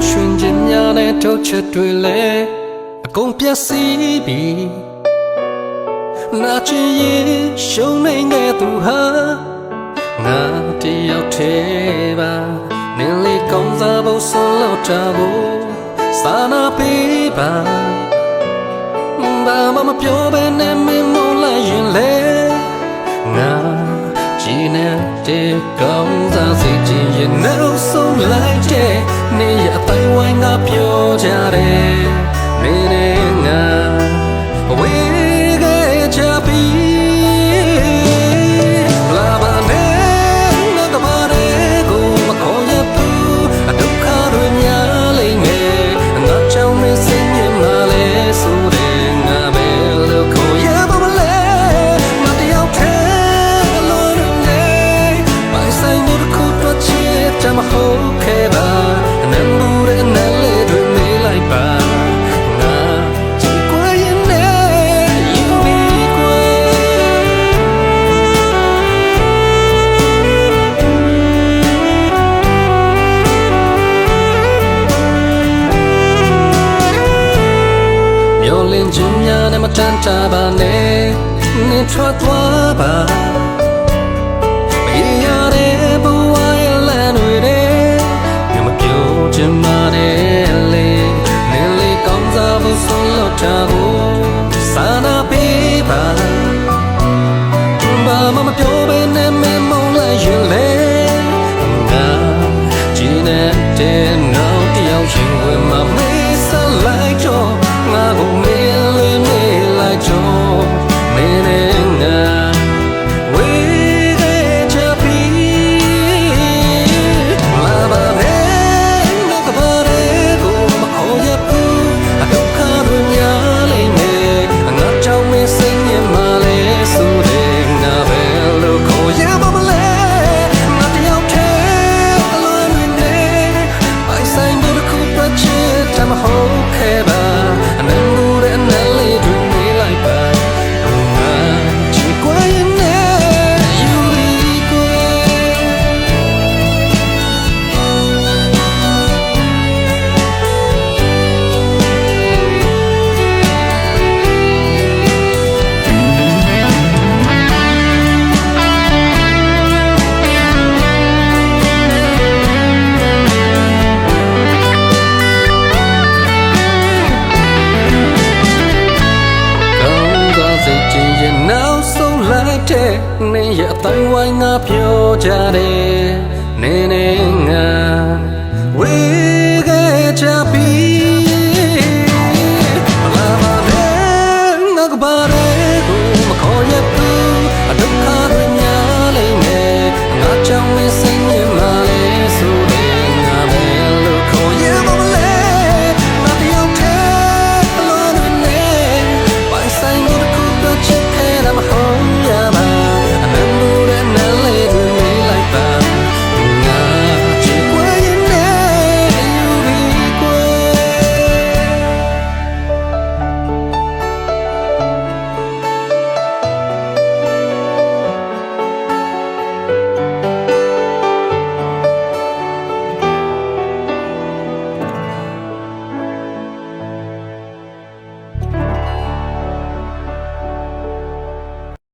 တော်ရွှင်ခြင်းများနဲ့ထုတ်ချက်တွေလဲအကုန်ပြည့်စည်ပြီနာချင်ရင်ရှုံးနေတဲ့သူဟာငါတယောက်တည်းပါနင်းလေးကောင်းစားဖို့ဆုံးလောက်တာကိုစာနာပေးပါဘာမှမပြောဘဲနဲ့မင်းမလိုက်ရင်လဲငါကြည်နေတဲ့ကောင်းစားစီခြင်းရဲ့နောက်ဆုံးလိုက်တဲ့ ပြောကြတယ် မျောလင်းခြင်းများနဲ့မတန်တာပါနဲ့နှင်ထွက်သွားပါ တဲ့နင်းရဲ့အတိုင်းဝိုင်းငါပြောကြတယ်